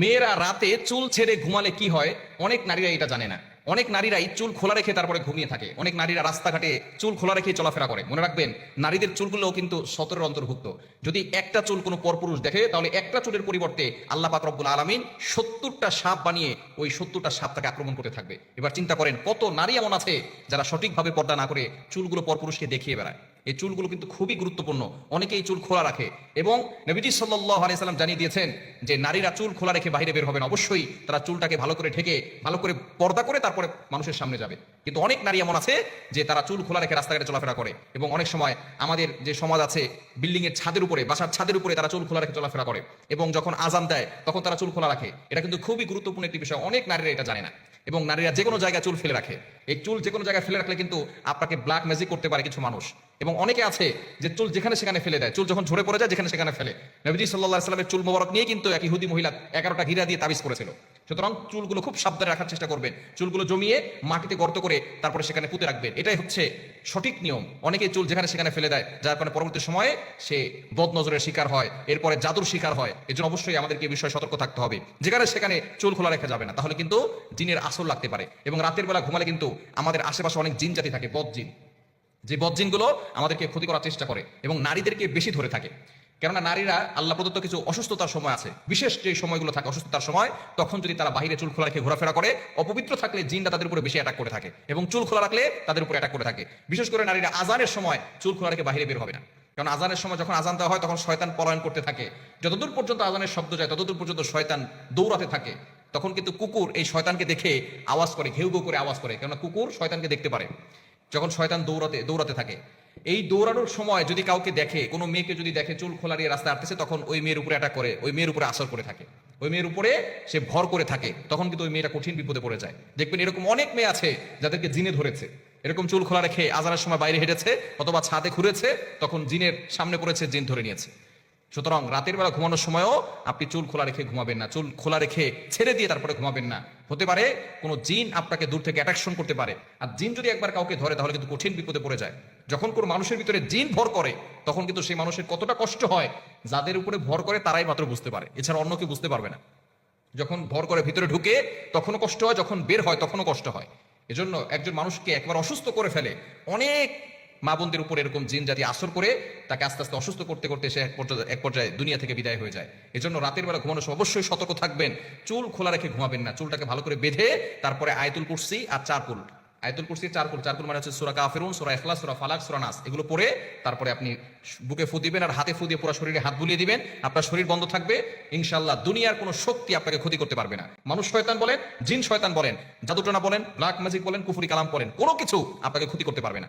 মেয়েরা রাতে চুল ছেড়ে ঘুমালে কি হয়? অনেক নারীরা এটা জানে না। অনেক নারীরাই চুল খোলা রেখে তারপরে ঘুমিয়ে থাকে। অনেক নারীরা রাস্তাঘাটে চুল খোলা রেখে চলাফেরা করে। মনে রাখবেন, নারীদের চুলগুলোও কিন্তু সতরের অন্তর্ভুক্ত। যদি একটা চুল কোনো পরপুরুষ দেখে, তাহলে একটা চুলের পরিবর্তে আল্লাহ পাক রব্বুল আলমিন সত্তরটা সাপ বানিয়ে ওই সত্তরটা সাপ তাকে আক্রমণ করতে থাকবে। এবার চিন্তা করেন, কত নারী এমন আছে যারা সঠিকভাবে পর্দা না করে চুলগুলো পরপুরুষকে দেখিয়ে বেড়ায়? এই চুলগুলো কিন্তু খুবই গুরুত্বপূর্ণ। অনেকেই চুল খোলা রাখে এবং নবীজি সাল্লাহ আলাইসাল্লাম জানিয়ে দিয়েছেন যে নারীরা চুল খোলা রেখে বাইরে বের হবেন অবশ্যই তারা চুলটাকে ভালো করে ঢেকে, ভালো করে পর্দা করে তারপরে মানুষের সামনে যাবে। কিন্তু অনেক নারী এমন আছে যে তারা চুল খোলা রেখে রাস্তাঘাটে চলাফেরা করে এবং অনেক সময় আমাদের যে সমাজ আছে বিল্ডিং এর ছাদের উপরে, বাসার ছাদের উপরে তারা চুল খোলা রেখে চলাফেরা করে এবং যখন আজান দেয়, তখন তারা চুল খোলা রাখে। এটা কিন্তু খুবই গুরুত্বপূর্ণ একটি বিষয়। অনেক নারীরা এটা জানে না। এবং নারীরা যে কোনো জায়গায় চুল ফেলে রাখে। এই চুল যে কোনো জায়গায় ফেলে রাখলে কিন্তু আপনাকে ব্ল্যাক ম্যাজিক করতে পারে কিছু মানুষ। এবং অনেকে আছে যে চুল যেখানে সেখানে ফেলে দেয়, চুল যখন ঝরে পড়ে যায় যেখানে সেখানে ফেলে। নবীজি সাল্লাহ সাল্লামের চুল মোবারক নিয়ে কিন্তু এক ইহুদি মহিলা এগারোটা হীরা দিয়ে তাবিজ করেছিল। সুতরাং চুলগুলো খুব সাবধানে রাখার চেষ্টা করবেন। চুলগুলো জমিয়ে মাটিতে গর্ত করে তারপরে সেখানে পুঁতে রাখবেন। এটাই হচ্ছে সঠিক নিয়ম। অনেকেই চুল যেখানে সেখানে ফেলে দেয়, যার কারণে পরবর্তী সময়ে সে বদ নজরের শিকার হয়, এরপরে জাদুর শিকার হয়। এর জন্য অবশ্যই আমাদেরকে বিষয়ে সতর্ক থাকতে হবে। যেখানে সেখানে চুল খোলা রেখা যাবে না, তাহলে কিন্তু জিনের আসর লাগতে পারে। এবং রাতের বেলা ঘুমালে কিন্তু আমাদের আশেপাশে অনেক জিন জাতি থাকে বদ জিন যে বদজিনগুলো আমাদেরকে ক্ষতি করার চেষ্টা করে এবং নারীদেরকে বেশি ধরে থাকে। কেননা নারীরা আল্লাহ প্রদত্ত কিছু অসুস্থতার সময় আছে। বিশেষ যে সময়গুলো থাকে অসুস্থতার সময়, তখন যদি তারা বাইরে চুল খোলা রেখে ঘোরাফেরা করে, অপবিত্র থাকলে জিনটা তাদের উপরে বেশি অ্যাটাক করে থাকে এবং চুল খোলা রাখলে তাদের উপরে অ্যাটাক করে থাকে। বিশেষ করে নারীরা আজানের সময় চুল খোলা রেখে বাইরে বের হবে না। কারণ আজানের সময় যখন আজান দেওয়া হয়, তখন শয়তান পলায়ন করতে থাকে। যতদূর পর্যন্ত আজানের শব্দ যায়, ততদূর পর্যন্ত শয়তান দৌড়াতে থাকে। তখন কিন্তু কুকুর এই শয়তানকে দেখে আওয়াজ করে, ঘেউ ঘেউ করে আওয়াজ করে। কেননা কুকুর শয়তানকে দেখতে পারে। যখন শয়তান দৌড়াতে দৌড়াতে থাকে। এই দৌড়ানোর সময় যদি কাউকে দেখে, কোনো মেয়েকে যদি দেখে চুল খোলা নিয়ে রাস্তায় আসতেছে তখন ওই মেয়ের উপরে অ্যাটাক করে, ওই মেয়ের উপরে আসর করে থাকে। ওই মেয়ের উপরে সে ভর করে থাকে, তখন কিন্তু ওই মেয়েটা কঠিন বিপদে পড়ে যায়। দেখবেন এরকম অনেক মেয়ে আছে যাদেরকে জিনে ধরেছে। এরকম চুল খোলা রেখে আজানের সময় বাইরে হেঁটেছে অথবা ছাদে ঘুরেছে, তখন জিনের সামনে পড়েছে, জিন ধরে নিয়েছে। সুতরাং রাতের বেলা ঘুমানোর সময়ও আপনি চুল খোলা রেখে ঘুমাবেন না। চুল খোলা রেখে ছেড়ে দিয়ে তারপরে ঘুমাবেন না। হতে পারে, কোনো জিন আপনাকে দূর থেকে অ্যাট্রাকশন করতে পারে। আর জিন যদি একবার কাউকে ধরে, তাহলে কিন্তু কঠিন বিপদে পড়ে যায়। যখন কোনো মানুষের ভিতরে জিন ভর করে, তখন কিন্তু সেই মানুষের কতটা কষ্ট হয়, যাদের উপরে ভর করে তারাই মাত্র বুঝতে পারে। এছাড়া অন্য কেউ বুঝতে পারবে না। যখন ভর করে ভিতরে ঢুকে, তখনও কষ্ট হয়, যখন বের হয়, তখনও কষ্ট হয়। এজন্য একজন মানুষকে একবার অসুস্থ করে ফেলে, অনেক মা বোনদের উপর এরকম জিন জাতি আসর করে তাকে আস্তে আস্তে অসুস্থ করতে করতে সে এক পর্যায়ে দুনিয়া থেকে বিদায় হয়ে যায়। এজন্য রাতের বেলা ঘুমানোর অবশ্যই সতর্ক থাকবেন। চুল খোলা রেখে ঘুমাবেন না। চুলটাকে ভালো করে বেঁধে তারপরে আয়তুল কুরসি আর চারকুল। আয়তুল কুরসি, চারকুল। চারকুল মানে হচ্ছে সুরা কাফেরুন, সুরা এখলাস সুরা ফালাক, সুরা নাস। এগুলো পরে তারপরে আপনি বুকে ফু দিবেন আর হাতে ফু দিয়ে পুরো শরীরে হাত বুলিয়ে দিবেন। আপনার শরীর বন্ধ থাকবে। ইনশাল্লাহ দুনিয়ার কোনো শক্তি আপনাকে ক্ষতি করতে পারবে না। মানুষ শয়তান বলেন, জিন শয়তান বলেন, জাদুটনা বলেন, ব্ল্যাক ম্যাজিক বলেন, কুফুরি কালাম বলেন, কোনো কিছু আপনাকে ক্ষতি করতে পারবে না।